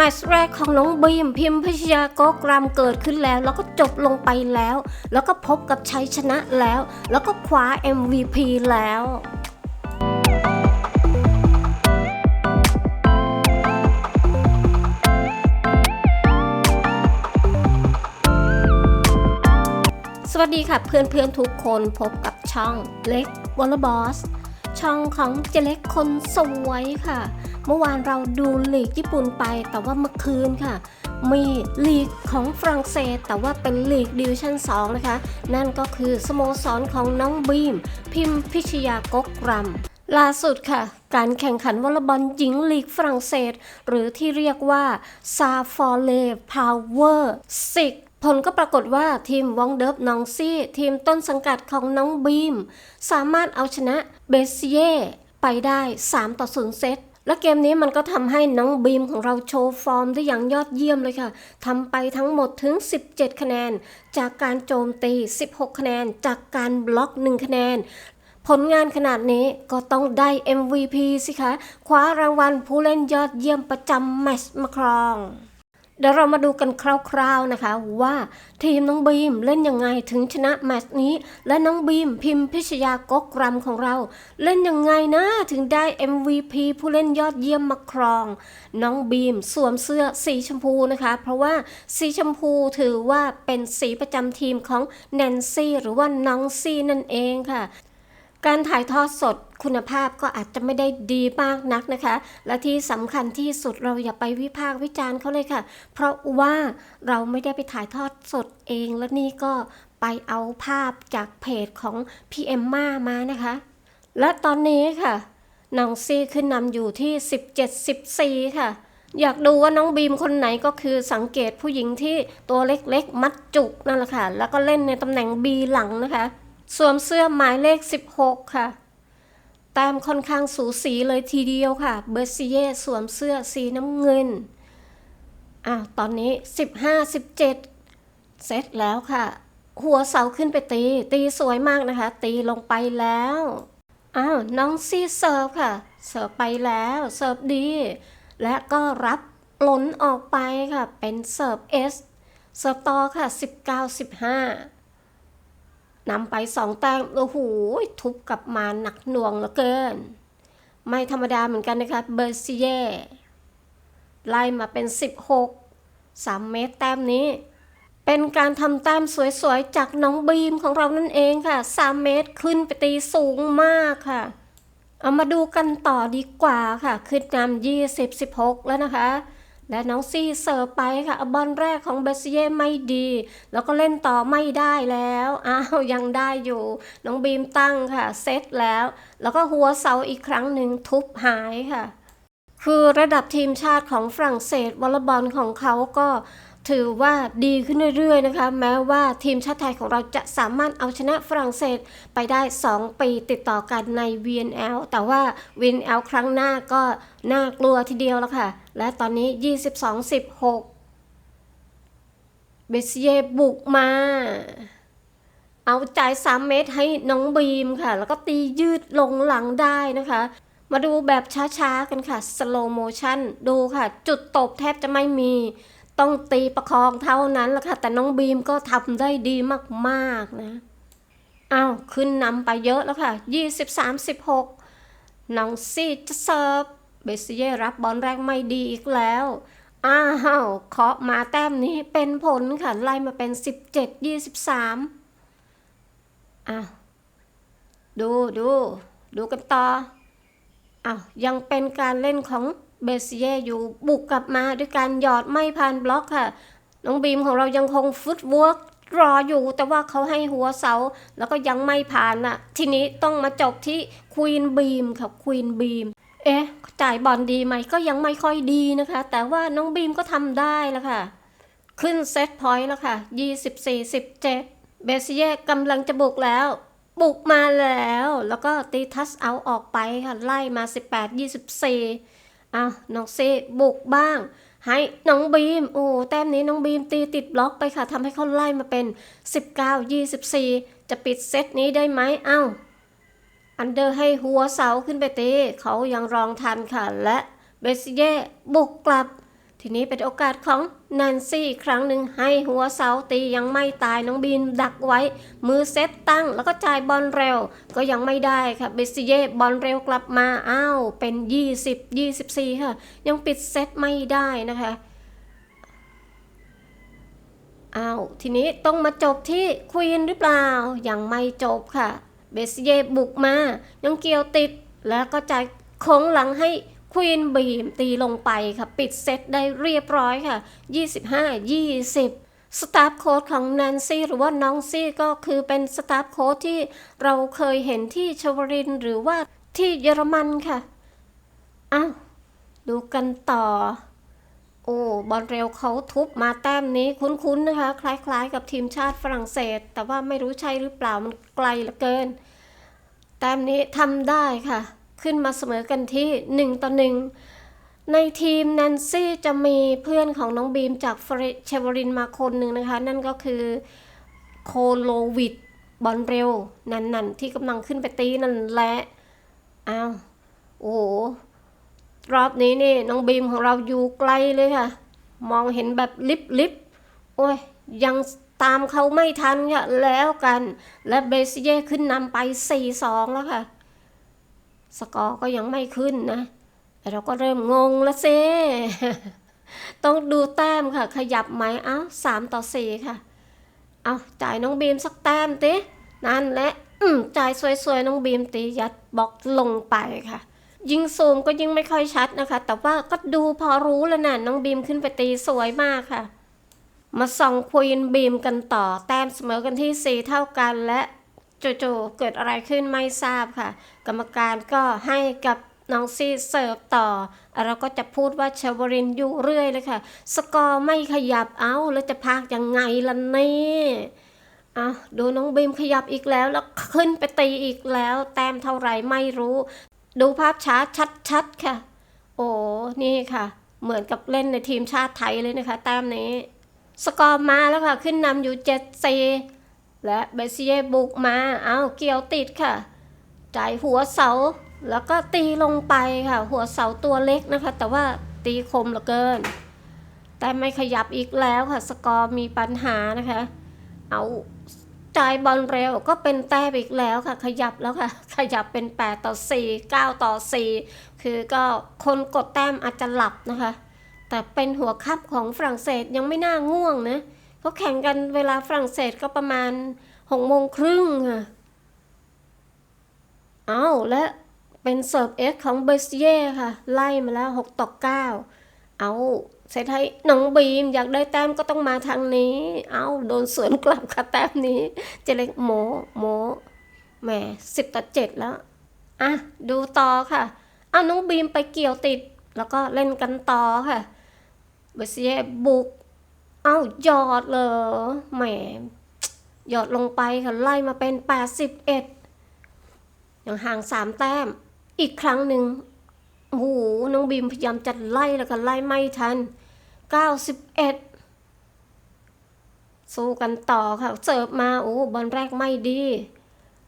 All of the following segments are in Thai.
แมตช์แรกของน้องบีมพิมพิชยาโกกรามเกิดขึ้นแล้ว แล้วก็จบลงไปแล้ว แล้วก็พบกับชัยชนะแล้ว แล้วก็คว้า MVP แล้วสวัสดีค่ะเพื่อนๆทุกคนพบกับช่องเล็กวอลบอส ช่องของเจเล็กคนสวยค่ะ เมื่อวานเราดูลีกญี่ปุ่นไป แต่ว่าเมื่อคืนค่ะ มีลีกของฝรั่งเศส แต่ว่าเป็นลีกดิวิชั่น 2 นะคะ นั่นก็คือสโมสรของน้องบีม พิมพิชยากกรำล่าสุดค่ะ การแข่งขันวอลเลย์บอลหญิงลีกฝรั่งเศส หรือที่เรียกว่าซาฟอร์เลพาวเวอร์ซิก ผลก็ปรากฏว่าทีมวองเดิฟนองซี่ ทีมต้นสังกัดของน้องบีม สามารถเอาชนะเบสเย่ไปได้ 3 ต่อ 0 เซตและเกมนี้มันก็ทำให้น้องบีมของเราโชว์ฟอร์มได้อย่างยอดเยี่ยมเลยค่ะทำไปทั้งหมดถึง 17 คะแนน จากการโจมตี 16 คะแนน จากการบล็อก 1 คะแนน ผลงานขนาดนี้ก็ต้องได้ MVP สิคะคว้ารางวัลผู้เล่นยอดเยี่ยมประจำแมตช์มาครอง เดี๋ยวเรามาดูกันคร่าวๆนะคะ ว่าทีมน้องบีมเล่นยังไงถึงชนะแมตช์นี้ และน้องบีมพิมพิชยากกรำของเรา เล่นยังไงนะถึงได้ MVP ผู้เล่นยอดเยี่ยมมาครอง น้องบีมสวมเสื้อสีชมพูนะคะ เพราะว่าสีชมพูถือว่าเป็นสีประจำทีมของแนนซี่หรือว่าน้องซี่นั่นเองค่ะ การถ่ายทอดสดคุณภาพก็อาจจะไม่ได้ดีมากนักนะคะ และที่สำคัญที่สุดเราอย่าไปวิพากษ์วิจารณ์เขาเลยค่ะ เพราะว่าเราไม่ได้ไปถ่ายทอดสดเองและนี่ก็ไปเอาภาพจากเพจของพีเอมม่ามานะคะ และตอนนี้ค่ะน้องซีขึ้นนำอยู่ที่ 17-14 ค่ะ อยากดูว่าน้องบีมคนไหนก็คือสังเกตผู้หญิงที่ตัวเล็กๆ มัดจุกนั่นแหละค่ะ แล้วก็เล่นในตำแหน่งบีหลังนะคะ สวมเสื้อหมายเลข 16 ค่ะแต้มค่อนข้างสูสีเลยทีเดียวค่ะ เบอร์ซิเย่สวมเสื้อสีน้ำเงิน อะ ตอนนี้ 15 17เซตแล้วค่ะ หัวเสาขึ้นไปตี ตีสวยมากนะคะ ตีลงไปแล้ว อ้าว น้องซีเสิร์ฟค่ะ เสิร์ฟไปแล้ว เสิร์ฟดี และก็รับหล่นออกไปค่ะ เป็นเสิร์ฟเอสเสิร์ฟต่อค่ะ 19 15 นำไปสองแต้มโอ้โหทุบกลับมาหนักหน่วงเหลือเกิน ไม่ธรรมดาเหมือนกันนะคะเบอร์ซิเย่ไล่มาเป็น 16 3 เมตรแต้มนี้ เป็นการทำแต้มสวยๆ จากน้องบีมของเรานั่นเองค่ะ 3 เมตรขึ้นไปตีสูงมากค่ะ เอามาดูกันต่อดีกว่าค่ะ ขึ้นนำ20 16 แล้วนะคะ และน้องซีเสิร์ฟไปค่ะบอลแรกของเบสเย่ไม่ดี แล้วก็เล่นต่อไม่ได้แล้วอ้าวยังได้อยู่ น้องบีมตั้งค่ะเซตแล้ว แล้วก็หัวเสาอีกครั้งหนึ่งทุบหายค่ะ คือระดับทีมชาติของฝรั่งเศสวอลเลย์บอลของเขาก็ ถือว่าดีขึ้นเรื่อยๆนะคะ แม้ว่าทีมชาติไทยของเราจะสามารถเอาชนะฝรั่งเศสไปได้ 2 ปีติดต่อกันใน VNL แต่ว่า VNL ครั้งหน้าก็น่ากลัวทีเดียวแล้วค่ะ และตอนนี้ 22-16 เบสเย่บุกมา เอาจ่าย 3 เมตรให้น้องบีมค่ะ แล้วก็ตียืดลงหลังได้นะคะมาดูแบบช้าๆกันค่ะ สโลโมชันดูค่ะ จุดตบแทบจะไม่มี ต้องตีประคองเท่านั้นแหละค่ะ แต่น้องบีมก็ทำได้ดีมากๆนะอ้าวขึ้นนำไปเยอะแล้วค่ะ23-16น้องซีจะเสิร์ฟเบสเย่รับบอลแรกไม่ดีอีกแล้ว อ้าวเคาะมาแต้มนี้เป็นผลค่ะ ไล่มาเป็น 17-23อ้าวดูดูดูกันต่ออ้าวยังเป็นการเล่นของ เบสเย่อยู่บุกกลับมาด้วยการหยอดไม่ผ่านบล็อกค่ะ น้องบีมของเรายังคงฟุตเวิร์กรออยู่แต่ว่าเขาให้หัวเสา แล้วก็ยังไม่ผ่านอะ ทีนี้ต้องมาจบที่ควีนบีมค่ะควีนบีมเอ๊ะ จ่ายบอลดีไหมก็ยังไม่ค่อยดีนะคะ แต่ว่าน้องบีมก็ทำได้แล้วค่ะ ขึ้นเซตพอยต์แล้วค่ะ 24 17 เบสเย่กำลังจะบุกแล้ว บุกมาแล้ว แล้วก็ตีทัสเอาออกไปค่ะ ไล่มา 18 24 อ้าวน้องเซบุกบ้าง ให้น้องบีม โอ้แต้มนี้น้องบีมตีติดบล็อกไปค่ะทำให้เขาไล่มาเป็น 19 24 จะปิดเซตนี้ได้ไหมอ้าวอันเดอร์ให้หัวเสาขึ้นไปตีเขายังรองทันค่ะ และเบสเย่บุกกลับ ทีนี้เป็นโอกาสของแนนซี่ครั้งหนึ่งให้หัวเสาตียังไม่ตายน้องบีนดักไว้ มือเซตตั้งแล้วก็จ่ายบอลเร็ว ก็ยังไม่ได้ค่ะเบซิเย่บอลเร็วกลับมาอ้าวเป็น 20 24 ค่ะ ยังปิดเซตไม่ได้นะคะอ้าวทีนี้ต้องมาจบที่ควีนหรือเปล่า ยังไม่จบค่ะ เบซิเย่บุกมา ยังเกี่ยวติดแล้วก็จ่ายโค้งหลังให้ ควีนบีมตีลงไปค่ะ ปิดเซตได้เรียบร้อยค่ะ 25 20สตาฟโค้ดของแนนซี่หรือว่าน้องซี่ก็คือเป็นสตาฟโค้ดที่เราเคยเห็นที่ชวรินหรือว่าที่เยอรมันค่ะอ้าวดูกันต่อ โอ้บอลเร็วเขาทุบมาแต้มนี้คุ้นๆนะคะ คล้ายๆกับทีมชาติฝรั่งเศส แต่ว่าไม่รู้ใช่หรือเปล่ามันไกลเหลือเกิน แต้มนี้ทำได้ค่ะ ขึ้นมาเสมอกันที่ 1 ต่อ 1 ในทีมแนนซี่จะมีเพื่อนของน้องบีมจากเฟรเชวรินมาคนหนึ่งนะคะ นั่นก็คือโคโลวิดบอลเร็ว นั่นๆที่กำลังขึ้นไปตีนั่นแหละอ้าวโอ้โหรอบนี้นี่น้องบีมของเราอยู่ไกลเลยค่ะ มองเห็นแบบลิบลิบโอ้ยยังตามเขาไม่ทันค่ะแล้วกัน และเบสเย่ขึ้นนำไป 4-2 แล้วค่ะ สกอร์ก็ยังไม่ขึ้นนะแต่เราก็เริ่มงงแล้วเซต้องดูแต้มค่ะ ขยับไหมเอ้าสามต่อสี่ค่ะ เอาจ่ายน้องบีมสักแต้มตินั่นแหละอืมจ่ายสวยๆ น้องบีมตียัดบล็อกลงไปค่ะ ยิงซูมก็ยิงไม่ค่อยชัดนะคะ แต่ว่าก็ดูพอรู้แล้วนะน้องบีมขึ้นไปตีสวยมากค่ะ มาส่องควีนบีมกันต่อแต้มเสมอกันที่ 4 เท่ากันและ จู่ๆเกิดอะไรขึ้นไม่ทราบค่ะ กรรมการก็ให้กับน้องซีเสิร์ฟต่อ เราก็จะพูดว่าเชวรินอยู่เรื่อยเลยค่ะ สกอร์ไม่ขยับเอาแล้วจะพักยังไงล่ะนี่อะดูน้องบีมขยับอีกแล้วแล้วขึ้นไปตีอีกแล้ว แต้มเท่าไหร่ไม่รู้ ดูภาพช้าชัดๆค่ะ โอ้นี่ค่ะ เหมือนกับเล่นในทีมชาติไทยเลยนะคะ แต้มนี้ สกอร์มาแล้วค่ะ ขึ้นนำอยู่เจ็ดซี และเบสเย่บุกมา เอาเกี่ยวติดค่ะ จ่ายหัวเสา แล้วก็ตีลงไปค่ะ หัวเสาตัวเล็กนะคะ แต่ว่าตีคมเหลือเกิน แต่ไม่ขยับอีกแล้วค่ะ สกอร์มีปัญหานะคะ เอาจ่ายบอลเร็วก็เป็นแต้มอีกแล้วค่ะ ขยับแล้วค่ะ ขยับเป็น 8 ต่อ 4 9 ต่อ 4 คือก็คนกดแต้มอาจจะหลับนะคะ แต่เป็นหัวคับของฝรั่งเศสยังไม่น่าง่วงนะ เขาแข่งกันเวลาฝรั่งเศสก็ประมาณหกโมงครึ่งค่ะเอาและเป็นเสิร์ฟเอสของเบสเย่ค่ะ ไล่มาแล้ว6ต่อ9เอาเซตให้น้องบีมอยากได้แต้มก็ต้องมาทางนี้ เอาโดนสวนกลับค่ะแต้มนี้เจเล็กโมโมแหมสิบต่อเจ็ดแล้ว อะ ดูต่อค่ะ เอาน้องบีมไปเกี่ยวติด แล้วก็เล่นกันต่อค่ะเบสเย่บุก เอาหยอดเลยแหมหยอดลงไปค่ะไล่มาเป็น 81ยังห่างสามแต้ม อีกครั้งหนึ่งโอ้โหน้องบีมพยายามจะไล่แล้วก็ไล่ไม่ทัน 91 สู้กันต่อค่ะเสิร์ฟมาโอ้บอลแรกไม่ดี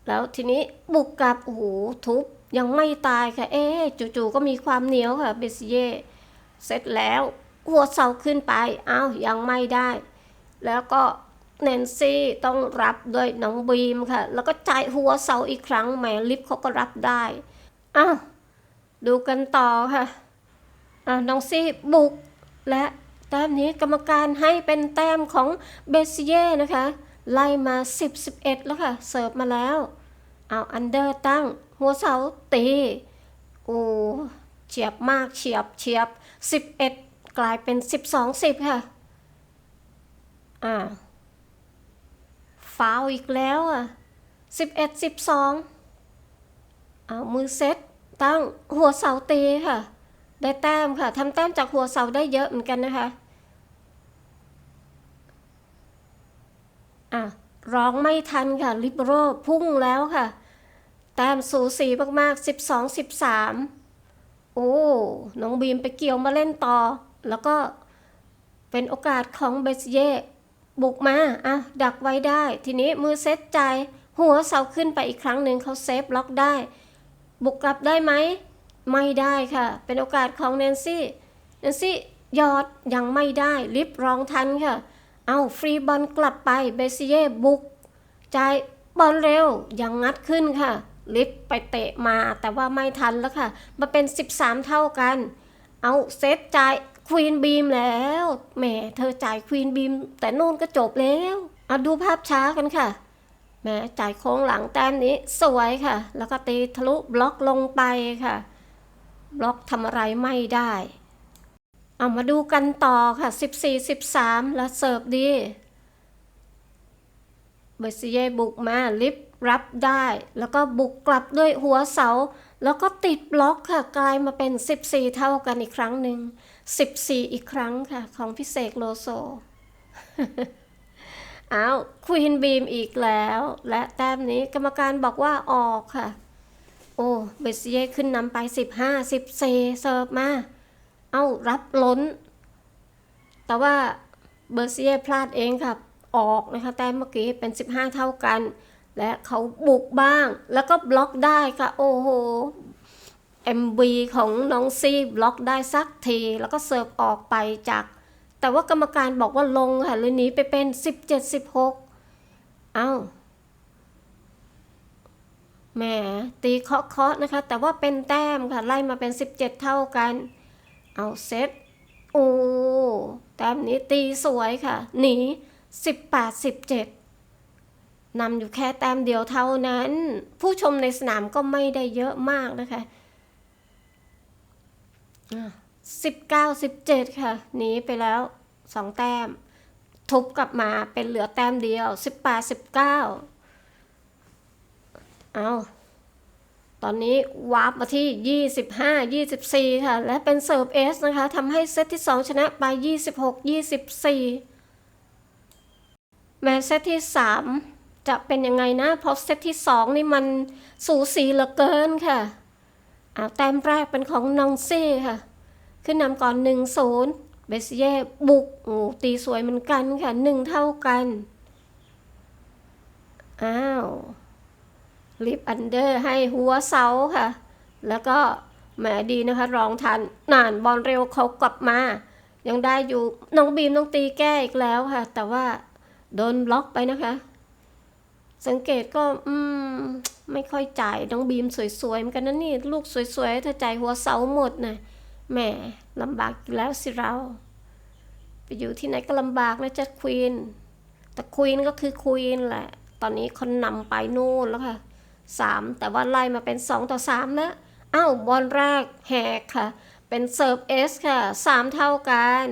แล้วทีนี้บุกกลับโอ้โหทุบยังไม่ตายค่ะ เอ๊จู่ๆก็มีความเหนียวค่ะเบสเย่เสร็จแล้ว หัวเสาขึ้นไปอ้าวยังไม่ได้ แล้วก็แนนซี่ต้องรับด้วยน้องบีมค่ะ แล้วก็จ่ายหัวเสาอีกครั้งแหมลิฟเขาก็รับได้อ้าวดูกันต่อค่ะอ่าน้องซี่บุกและแต้มนี้กรรมการให้เป็นแต้มของเบสเย่นะคะ ไล่มา 10 11 แล้วค่ะ เสิร์ฟมาแล้วเอาอันเดอร์ตั้ง หัวเสาตีโอ้เฉียบมากเฉียบเฉียบ 11 กลายเป็น 12 10 ค่ะ อ่าฟาวอีกแล้วอะ 11 12 เอามือเซตตั้งหัวเสาตีค่ะ ได้แต้มค่ะทำแต้มจากหัวเสาได้เยอะเหมือนกันนะคะ อะร้องไม่ทันค่ะลิเบโรพุ่งแล้วค่ะ แต้มสูสีมากๆ 12 13 โอ้ น้องบีมไปเกี่ยวมาเล่นต่อ แล้วก็เป็นโอกาสของเบสเย่บุกมาอะดักไว้ได้ ทีนี้มือเซตใจหัวเสาขึ้นไปอีกครั้งหนึ่งเขาเซฟล็อกได้ บุกกลับได้ไหม ไม่ได้ค่ะ เป็นโอกาสของแนนซี่แนนซี่ยอดยังไม่ได้ลิฟรองทันค่ะ เอาฟรีบอลกลับไปเบซิเย่บุกจ่ายบอลเร็วยังงัดขึ้นค่ะ ลิฟไปเตะมาแต่ว่าไม่ทันแล้วค่ะ มาเป็น 13 เท่ากัน เอาเซตจ่าย ควีนบีมแล้วแหมเธอจ่ายควีนบีมแต่นู่นก็จบแล้วเอาดูภาพช้ากันค่ะแหมจ่ายโค้งหลังแต้มนี้สวยค่ะ แล้วก็ตีทะลุบล็อกลงไปค่ะ บล็อกทำอะไรไม่ได้เอามาดูกันต่อค่ะ 14 13 แล้วเสิร์ฟดีเบสเย่บุกมาลิฟต์รับได้ แล้วก็บุกกลับด้วยหัวเสา แล้วก็ติดบล็อกค่ะ กลายมาเป็น 14 เท่ากันอีกครั้งหนึ่ง 14 อีกครั้งค่ะ ของพิเศษโลโซเอาควีนบีมอีกแล้ว และแต้มนี้กรรมการบอกว่าออกค่ะ โอ้เบสเย่ขึ้นนำไป 15 14เสิร์ฟมา เอารับล้น แต่ว่าเบอร์เซียพลาดเองครับออกนะคะแต้มเมื่อกี้เป็น 15 เท่ากัน และเขาบุกบ้าง แล้วก็บล็อกได้ค่ะ โอ้โห MB ของน้องซีบล็อกได้สักที แล้วก็เสิร์ฟออกไปจาก แต่ว่ากรรมการบอกว่าลงค่ะเลยหนีไปเป็น 17-16 เอ้าแหมตีเคาะเคาะนะคะ แต่ว่าเป็นแต้มค่ะ ไล่มาเป็น 17 เท่ากัน เอาเซตโอ้แต้มนี้ตีสวยค่ะ หนี 18 17นำอยู่แค่แต้มเดียวเท่านั้น ผู้ชมในสนามก็ไม่ได้เยอะมากนะคะ สิบเก้าสิบเจ็ดค่ะหนีไปแล้วสองแต้ม ทุบกลับมาเป็นเหลือแต้มเดียวสิบแปดสิบเก้าเอาตอนนี้วาร์ปมาที่ 25 24 ค่ะ และเป็นเซิร์ฟเอสนะคะทำให้เซตที่ 2 ชนะไป 26 24 แม้เซตที่ 3 จะเป็นยังไงนะ เพราะเซตที่ 2 นี่มันสูสีเหลือเกินค่ะ อาแต้มแรกเป็นของนองซี่ค่ะ ขึ้นนำก่อน1-0เบสเย่บุกโอ้ตีสวยเหมือนกันค่ะ1เท่ากัน อ้าวลิฟอันเดอร์ให้หัวเสาค่ะ แล้วก็แหมดีนะคะ รองทันนานบอลเร็วเขากลับมา ยังได้อยู่น้องบีมต้องตีแก้อีกแล้วค่ะ แต่ว่าโดนบล็อกไปนะคะ สังเกตก็ อืม ไม่ค่อยจ่ายน้องบีมสวยๆเหมือนกันนะนี่ลูกสวยๆถ้าจ่ายหัวเสาหมดนะแหมลำบากอีกแล้วสิเรา ไปอยู่ที่ไหนก็ลำบากนะจ๊ะควีนแต่ควีนก็คือควีนแหละ ตอนนี้คนนำไปนู่นแล้วค่ะสามแต่ว่าไล่มาเป็นสองต่อสามแล้วอ้าวบอลแรกแหกค่ะ เป็นเซิร์ฟเอสค่ะสามเท่ากัน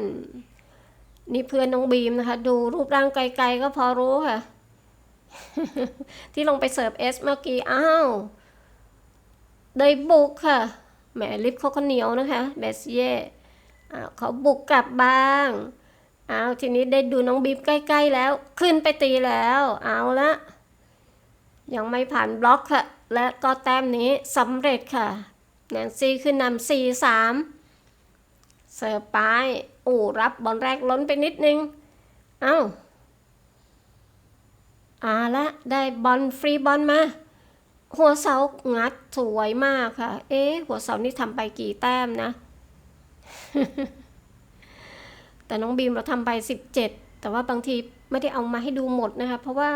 นี่เพื่อนน้องบีมนะคะ ดูรูปร่างไกลๆก็พอรู้ค่ะ ที่ลงไปเสิร์ฟเอสเมื่อกี้ อ้าว ได้บุกค่ะ แหมลิฟเขาก็เหนียวนะคะเบสเย่อ้าวเขาบุกกลับบ้างอ้าวทีนี้ได้ดูน้องบีมใกล้ ๆ แล้ว ขึ้นไปตีแล้ว เอาละยังไม่ผ่านบล็อกค่ะ และก็แต้มนี้สำเร็จค่ะแนนซี่ขึ้นนำสี่สามเสิร์ฟไป อู่รับบอลแรกล้นไปนิดนึง เอ้า อาละได้บอลฟรีบอลมา หัวเสางัดสวยมากค่ะ เอ๊หัวเสานี่ทำไปกี่แต้มนะ แต่น้องบีมเราทำไปสิบเจ็ดแต่ว่าบางทีไม่ได้เอามาให้ดูหมดนะคะ เพราะว่า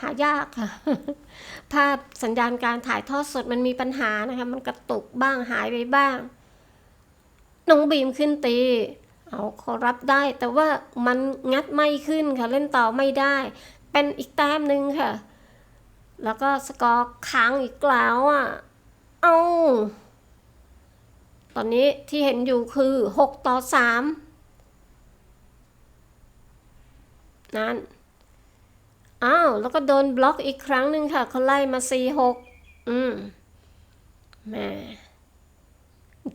หายากค่ะ ภาพสัญญาณการถ่ายทอดสดมันมีปัญหานะคะ มันกระตุกบ้างหายไปบ้าง น้องบีมขึ้นตี เอาเขารับได้ แต่ว่ามันงัดไม่ขึ้นค่ะ เล่นต่อไม่ได้ เป็นอีกแต้มหนึ่งค่ะ แล้วก็สกอร์ค้างอีกแล้วอะ เอาตอนนี้ที่เห็นอยู่คือหกต่อสามนั่น อ้าว แล้วก็โดนบล็อกอีกครั้งหนึ่งค่ะเขาไล่มาสี่หกอืมแหม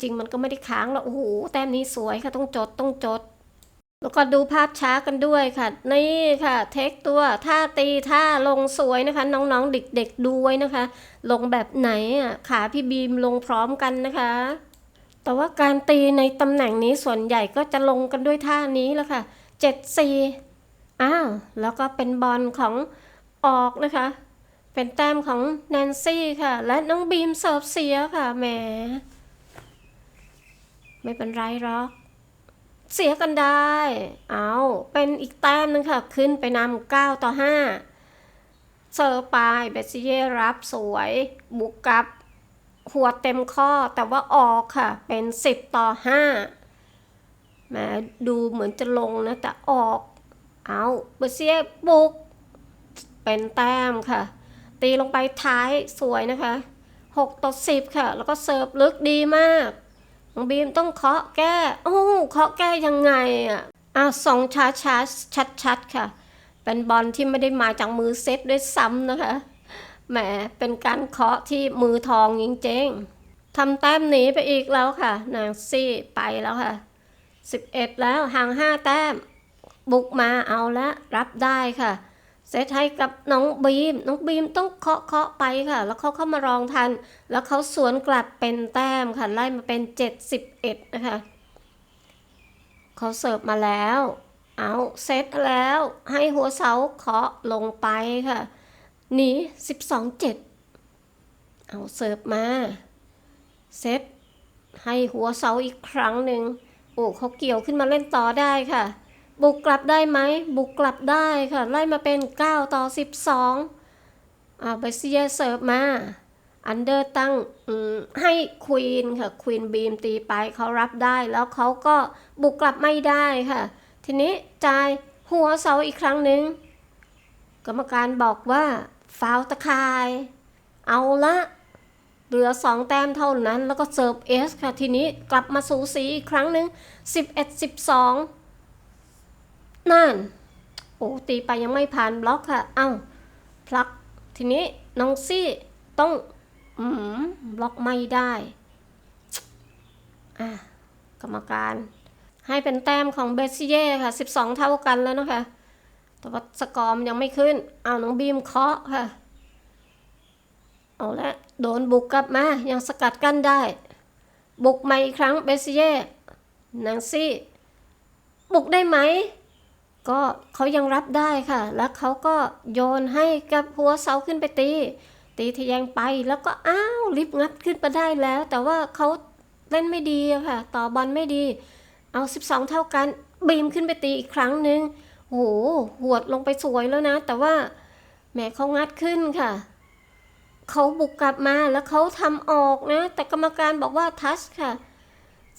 จริงมันก็ไม่ได้ค้างแล้วโอ้โห แต้มนี้สวยค่ะ ต้องจด ต้องจด ก็ดูภาพช้ากันด้วยค่ะ นี่ค่ะเทคตัวท่าตีท่าลงสวยนะคะ น้องๆเด็กๆดูไว้นะคะ ลงแบบไหนอะขาพี่บีมลงพร้อมกันนะคะ แต่ว่าการตีในตำแหน่งนี้ส่วนใหญ่ก็จะลงกันด้วยท่านี้แล้วค่ะเจ็ดสี่อ้าวแล้วก็เป็นบอลของออกนะคะ เป็นแต้มของแนนซี่ค่ะ และน้องบีมเสิร์ฟเสียค่ะแหมไม่เป็นไรหรอก เสียกันได้ เอาเป็นอีกแต้มหนึงค่ะ ขึ้นไปนำ9ต่อ 5 เซอร์ปายเบสเย่รับสวย บุกกับหัวเต็มข้อแต่ว่าออกค่ะ เป็น 10 ต่อ 5แหมดูเหมือนจะลงนะ แต่ออก เอาเบสเย่บุก เป็นแต้มค่ะ ตีลงไปท้ายสวยนะคะ 6 ต่อ 10 ค่ะ แล้วก็เสิร์ฟลึกดีมาก น้องบีมต้องเคาะแก้โอ้เคาะแก้ยังไงอะอะสองช้าช้าชัดชัดค่ะ เป็นบอลที่ไม่ได้มาจากมือเซตด้วยซ้ำนะคะแหมเป็นการเคาะที่มือทองจริงๆทำแต้มหนีไปอีกแล้วค่ะ นางซี่ไปแล้วค่ะ 11 แล้วห่าง 5 แต้ม บุกมาเอาละรับได้ค่ะ เซตให้กับน้องบีม น้องบีมต้องเคาะเคาะไปค่ะ แล้วเขาเข้ามารองทัน แล้วเขาสวนกลับเป็นแต้มค่ะไล่มาเป็น 71 นะคะเขาเสิร์ฟมาแล้ว เอาเซตแล้วให้หัวเสาเคาะลงไปค่ะหนี12 7 เอาเสิร์ฟมา เซตให้หัวเสาอีกครั้งหนึ่งโอ้เขาเกี่ยวขึ้นมาเล่นต่อได้ค่ะ บุกกลับได้ไหม บุกกลับได้ค่ะ ไล่มาเป็น 9 ต่อ 12อ่าเบสเซียเสิร์ฟมา อันเดอร์ตั้งให้ควีนค่ะ ควีนบีมตีไปเขารับได้แล้วเขาก็บุกกลับไม่ได้ค่ะ ทีนี้จ่ายหัวเสาอีกครั้งหนึ่งกรรมการบอกว่าฟาวล์ตะคาย เอาละเหลือสองแต้มเท่านั้นแล้วก็เสิร์ฟเอสค่ะ ทีนี้กลับมาสูสีอีกครั้งหนึ่ง11 12 นั่น โอ้ตีไปยังไม่ผ่านบล็อกค่ะ เอ้า พลัก ทีนี้น้องซี่ต้อง อืมบล็อกไม่ได้ อะ กรรมการ ให้เป็นแต้มของเบสเย่ค่ะ 12 เท่ากันแล้วนะคะ แต่ว่าสกอร์มยังไม่ขึ้น เอาน้องบีมเคาะค่ะ เอาละ โดนบุกกลับมา ยังสกัดกั้นได้ บุกมาอีกครั้งเบสเย่นางซี่ บุกได้ไหม ก็เขายังรับได้ค่ะ แล้วเขาก็โยนให้กับหัวเสาขึ้นไปตี ตีทะแยงไปแล้วก็อ้าวลิฟต์งัดขึ้นมาได้แล้ว แต่ว่าเขาเล่นไม่ดีค่ะ ต่อบอลไม่ดี เอา 12 เท่ากันบีมขึ้นไปตีอีกครั้งหนึ่งโอ้โหหวดลงไปสวยแล้วนะ แต่ว่าแหมเขางัดขึ้นค่ะเขาบุกกลับมาแล้วเขาทำออกนะ แต่กรรมการบอกว่าทัชค่ะ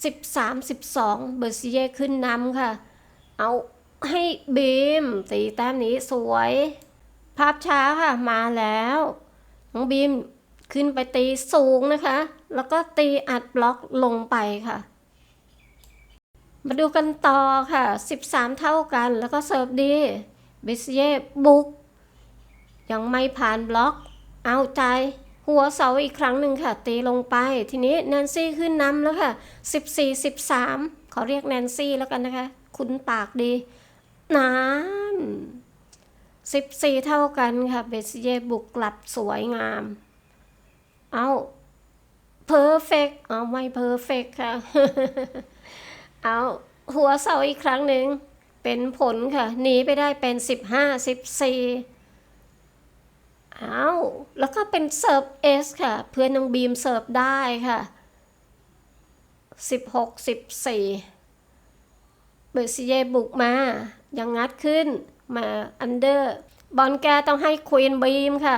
13 12 เบอร์ซีเย่ขึ้นนำค่ะ เอา ให้บีมตีแต้มนี้สวย ภาพช้าค่ะมาแล้วน้องบีมขึ้นไปตีสูงนะคะ แล้วก็ตีอัดบล็อกลงไปค่ะ มาดูกันต่อค่ะ 13 เท่ากันแล้วก็เสิร์ฟดีเบสเย่บุก ยังไม่ผ่านบล็อก เอาใจ หัวเสาอีกครั้งหนึ่งค่ะ ตีลงไป ทีนี้แนนซี่ขึ้นนำแล้วค่ะ 14 13 ขอเรียกแนนซี่แล้วกันนะคะ คุ้นปากดี นาน14เท่ากันค่ะเบสเยบุกกลับสวยงาม เอาเพอร์เฟกเอาไม่เพอร์เฟกค่ะ เอาหัวเสาอีกครั้งหนึ่ง เป็นผลค่ะ หนีไปได้เป็น15 14เอาแล้วก็เป็นเสิร์ฟเอสค่ะ เพื่อนน้องบีมเสิร์ฟได้ค่ะ16 14 เบอร์ซิเย่บุกมายังงัดขึ้นมาอันเดอร์ บอลแกต้องให้ควีนบีมค่ะ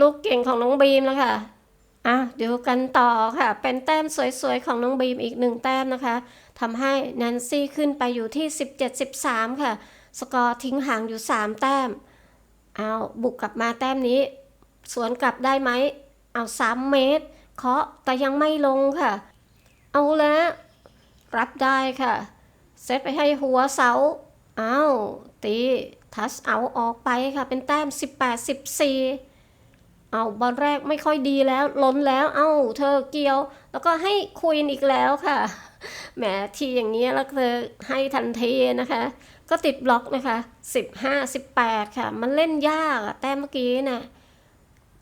ลูกเก่งของน้องบีมแล้วค่ะอะเดี๋ยวกันต่อค่ะ เป็นแต้มสวยๆ ของน้องบีมอีกหนึ่งแต้มนะคะทำให้แนนซี่ขึ้นไปอยู่ที่ 17-13 ค่ะ สกอร์ทิ้งห่างอยู่ 3 แต้ม เอาบุกกลับมาแต้มนี้ สวนกลับได้ไหม เอา 3 เมตร เคาะแต่ยังไม่ลงค่ะ เอาแล้ว รับได้ค่ะ เซตไปให้หัวเสาเอาตีทัชเอาออกไปค่ะ เป็นแต้ม 18-14 เอาบอลแรกไม่ค่อยดีแล้วล้นแล้ว เอ้าเธอเกี่ยว แล้วก็ให้ควีนอีกแล้วค่ะ แหมทีอย่างนี้แล้วเธอให้ทันทีนะคะ ก็ติดบล็อกนะคะ 15 18 ค่ะ มันเล่นยากแต้มเมื่อกี้น่ะ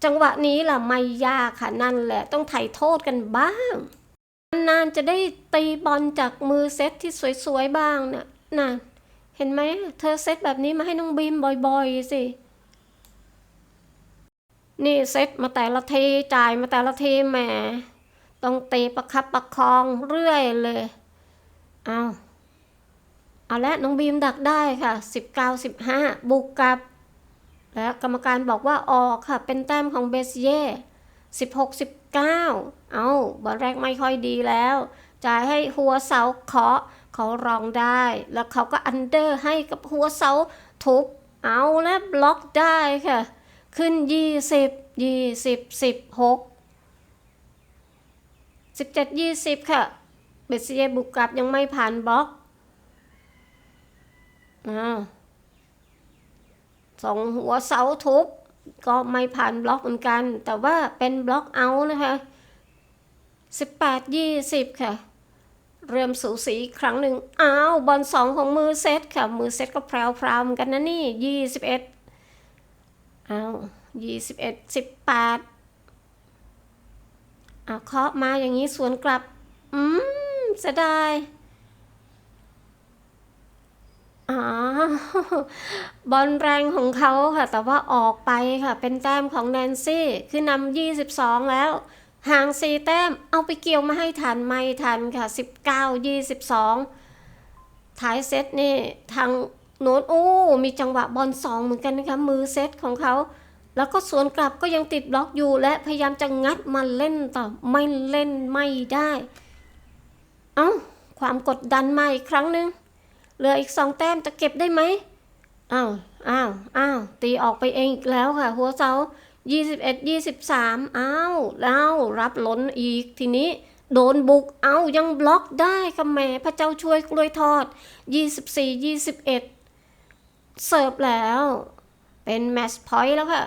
จังหวะนี้ล่ะไม่ยากค่ะนั่นแหละต้องไถ่โทษกันบ้าง นานๆจะได้ตีบอลจากมือเซตที่สวยๆบ้างน่ะน่ะเห็นไหมเธอเซตแบบนี้มาให้น้องบีมบ่อยๆสิ นี่เซตมาแต่ละทีจ่ายมาแต่ละทีแหมต้องตีประคับประคองเรื่อยเลย เอาเอาละน้องบีมดักได้ค่ะ 19 15 บุกกลับ และกรรมการบอกว่าออกค่ะ เป็นแต้มของเบสเย่16 19เอาบอลแรกไม่ค่อยดีแล้ว จ่ายให้หัวเสาเคาะเขารองได้ แล้วเขาก็อันเดอร์ให้กับหัวเสาทุบ เอาและบล็อกได้ค่ะ ขึ้น 20 20 16 17 20 ค่ะ เบสเยบุกกลับยังไม่ผ่านบล็อกอ้าวส่งหัวเสาทุบ ก็ไม่ผ่านบล็อกเหมือนกัน แต่ว่าเป็นบล็อกเอาท์นะคะ 18 20 ค่ะ เริ่มสูสีครั้งหนึ่งอ้าวบอลสองของมือเซตค่ะ มือเซตก็แพรวๆเหมือนกันนะนี่ 21อ้าว21 18อ้าวเคาะมาอย่างนี้สวนกลับ อืมเสียดาย อ๋อบอลแรงของเขาค่ะ แต่ว่าออกไปค่ะ เป็นแต้มของแนนซี่ คือนำ22 แล้ว ห่าง 4 แต้ม เอาไปเกี่ยวมาให้ทันไม่ทันค่ะ 19 22 ท้ายเซตนี่ ทางโน้นโอ้ มีจังหวะบอลสองเหมือนกันนะคะ มือเซตของเขา แล้วก็สวนกลับก็ยังติดบล็อกอยู่ และพยายามจะงัดมาเล่นต่อ ไม่เล่นไม่ได้ เอ้า ความกดดันมาอีกครั้งหนึ่ง เหลืออีกสองแต้มจะเก็บได้ไหมอ้าวอ้าวอ้าวตีออกไปเองอีกแล้วค่ะ หัวเสา21 23อ้าวแล้วรับล้นอีกทีนี้โดนบุกเอายังบล็อกได้ค่ะแม่พระเจ้าช่วยกล้วยทอด 24 21 เสิร์ฟแล้ว เป็นแมชพอยต์แล้วค่ะ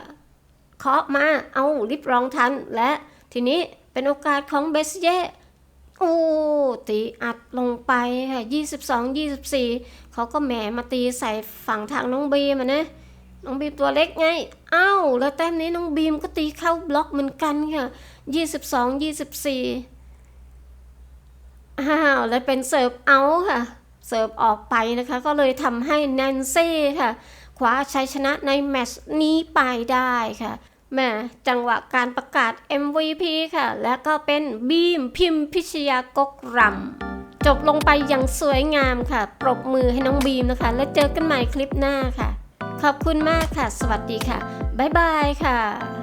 เคาะมาเอาริบรองทันและทีนี้เป็นโอกาสของเบสเย่ โอ้ตีอัดลงไปค่ะ22 24เขาก็แหมมาตีใส่ฝั่งทางน้องบีมอะนะน้องบีมตัวเล็กไงอ้าวแล้วแต้มนี้น้องบีมก็ตีเข้าบล็อกเหมือนกันค่ะ22 24อ้าวแล้วเป็นเสิร์ฟเอาค่ะ เสิร์ฟออกไปนะคะ ก็เลยทำให้แนนซี่ค่ะคว้าชัยชนะในแมตช์นี้ไปได้ค่ะ แหม่จังหวะการประกาศ MVP ค่ะ และก็เป็นบีมพิมพิชยากกรำจบลงไปอย่างสวยงามค่ะ ปรบมือให้น้องบีมนะคะ แล้วเจอกันใหม่คลิปหน้าค่ะ ขอบคุณมากค่ะ สวัสดีค่ะ บ๊ายบายค่ะ